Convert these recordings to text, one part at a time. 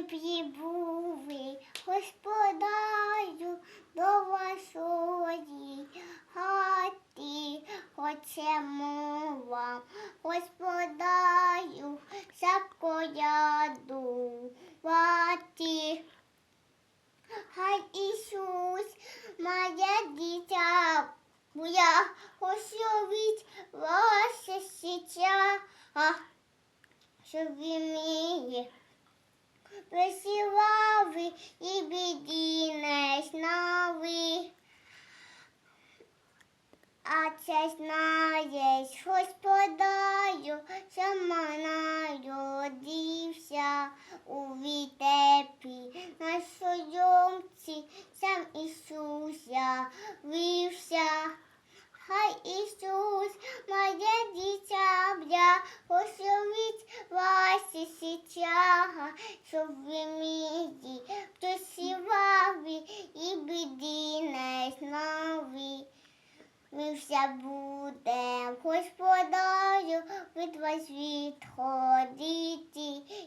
ми прибули, господарю, до вашої хати, хочемо вам, господарю, заколядувати. Хай Ісус, моє дитя, моя осовіть ваше життя, що ви мені присилали і біді не. А це знаєш, господарю, сама народився у вітепі, на союмці сам Ісус явився. Хай Ісус, моє щоб ви мені просівали і біді не знали. Ми все будем господарю від вас відходити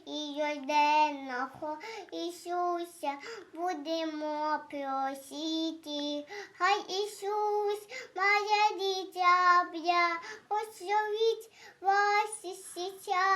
і йоденного Ісуся будемо просити. Хай Ісус, моє дитя, ваші січа, щоб ви